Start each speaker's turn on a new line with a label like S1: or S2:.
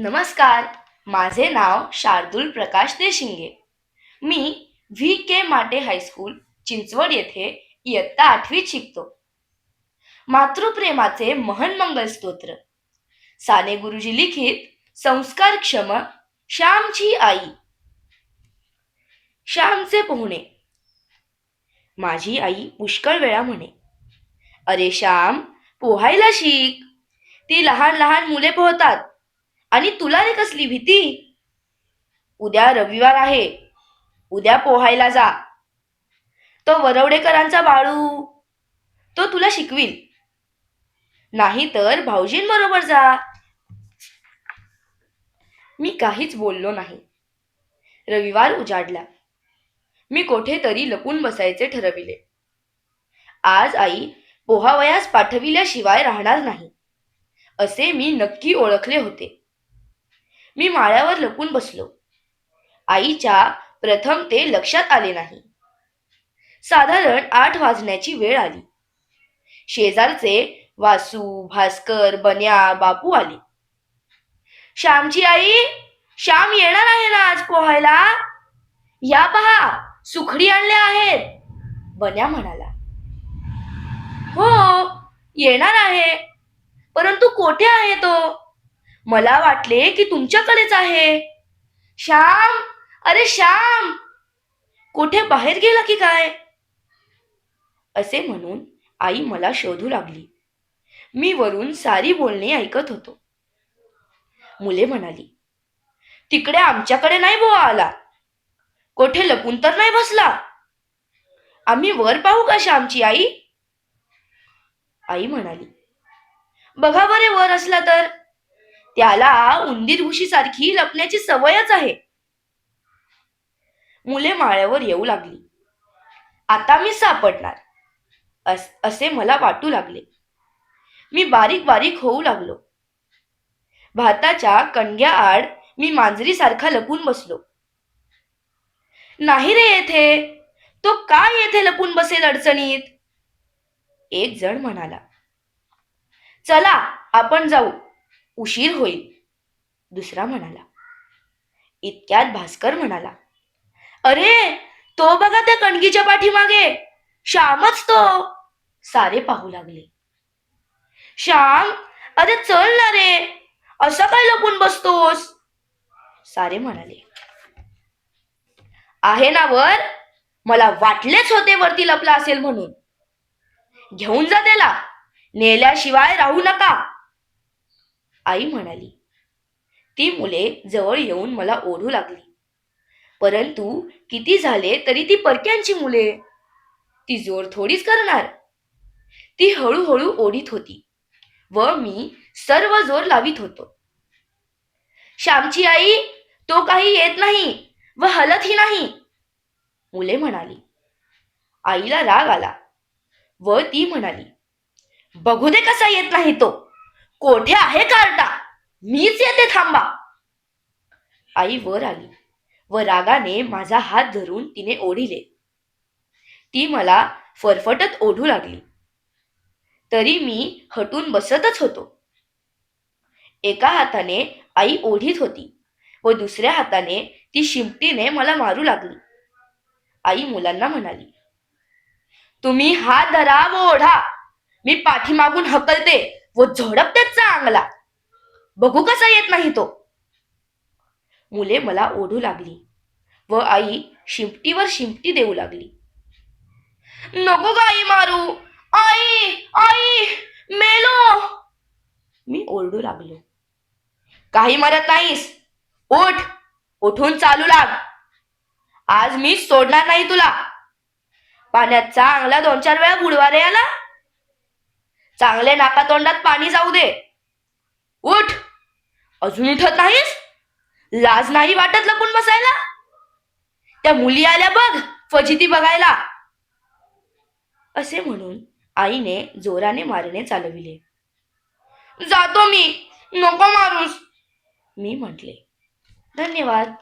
S1: नमस्कार. माझे नाव शार्दूल प्रकाश देशिंगे. मी V K माटे हायस्कूल चिंचवड येथे इयत्ता आठवीत शिकतो. मातृप्रेमाचे महन मंगल स्तोत्र. साने गुरुजी लिखित संस्कारक्षम श्यामची आई. श्यामचे पोहणे. माझी आई पुष्कळ वेळा म्हणे अरे श्याम पोहायला शिक. ती लहान लहान मुले पोहतात. आणि तुला रे कसली भीती? उद्या रविवार आहे. उद्या पोहायला जा. तो वरवडेकरांचा बाळू. तो तुला शिकविल नाही तर भाऊजींबरोबर जा. मी काहीच बोललो नाही. रविवार उजाडला. मी कोठेतरी लपून बसायचे ठरविले. आज आई पोहावयास पाठविल्याशिवाय राहणार नाही. असे मी नक्की ओळखले होते. मी माळ्यावर लपून बसलो. आईच्या प्रथम ते लक्षात आले नाही. साधारण आठ वाजण्याची वेळ आली. शेजारचे वासू भास्कर बन्या बापू आले. श्यामची आई श्याम येणार आहे ना आज पोहायला? या पहा सुखडी आणल्या आहेत. बन्या म्हणाला. हो येणार आहे. परंतु कोठे आहे तो? मला वाटले की तुमच्याकडेच आहे. श्याम अरे श्याम कुठे बाहेर गेला की काय? असे म्हणून आई मला शोधू लागली. मी वरून सारी बोलणे ऐकत होतो. मुले म्हणाली तिकडे आमच्याकडे नाही बोवा आला. कोठे लपून तर नाही बसला. आम्ही वर पाहू का श्यामची आई? आई म्हणाली बघा बरे वर असला तर. त्याला उंदीर सारखी लपण्याची सवयच आहे. मुले माळ्यावर येऊ लागली. आता मी सापडणार. अस- असे मला वाटू लागले. मी बारीक बारीक होऊ लागलो. भाताच्या कणग्या आड मी मांजरीसारखा लपून बसलो. नाही रे येथे. तो काय येथे लपून बसेल अडचणीत? एक जण म्हणाला. चला आपण जाऊ. उशीर होईल. दुसरा म्हणाला इतक्यात भास्कर म्हणाला अरे तो बघा त्या कणगीच्या पाठीमागे. श्यामच तो. सारे पाहू लागले. श्याम अरे चल ना रे असं काय लपून बसतोस? सारे म्हणाले आहे ना वर मला वाटलेच होते वरती लपला असेल म्हणून. घेऊन जा त्याला नेल्याशिवाय राहू नका. आई म्हणाली ती मुले जवळ येऊन मला ओढू लागली. परंतु किती झाले तरी ती परक्यांची मुले. ती जोर थोडीच करणार. ती हळूहळू ओढीत होती व मी सर्व जोर लावित होतो. श्यामची आई तो काही येत नाही व हलतही नाही. मुले म्हणाली. आईला राग आला व ती म्हणाली बघू दे कसा येत नाही तो. कोठे आहे कार्टा? मीच येते थांबा. आई वर आली व रागाने माझा हात धरून तिने ओढिले. ती मला फरफटत ओढू लागली. तरी मी हटून बसतच होतो. एका हाताने आई ओढीत होती व दुसऱ्या हाताने ती शिमटीने मला मारू लागली. आई मुलांना म्हणाली तुम्ही हात धरा व ओढा. मी पाठीमागून हकलते. व झडप त्याचा अंगला बघू कसा येत नाही तो. मुले मला ओढू लागली व आई शिंपटीवर शिंपटी देऊ लागली. नको गाई मारू. आई आई मेलो. मी ओरडू लागलो. काही मरत नाहीस. उठ उठून चालू लाग. आज मी सोडणार नाही तुला. पाण्यात चांगला दोन चार वेळा बुडवारे आला. चांगले नाकातोंडात पाणी जाऊ दे. उठ. अजून उठत नाहीस? लाज नाही वाटत लपून बसायला? त्या मुली आल्या बघ फजिती बघायला. असे म्हणून आईने जोराने मारणे चालविले. जातो मी नको मारूस. मी म्हटले धन्यवाद.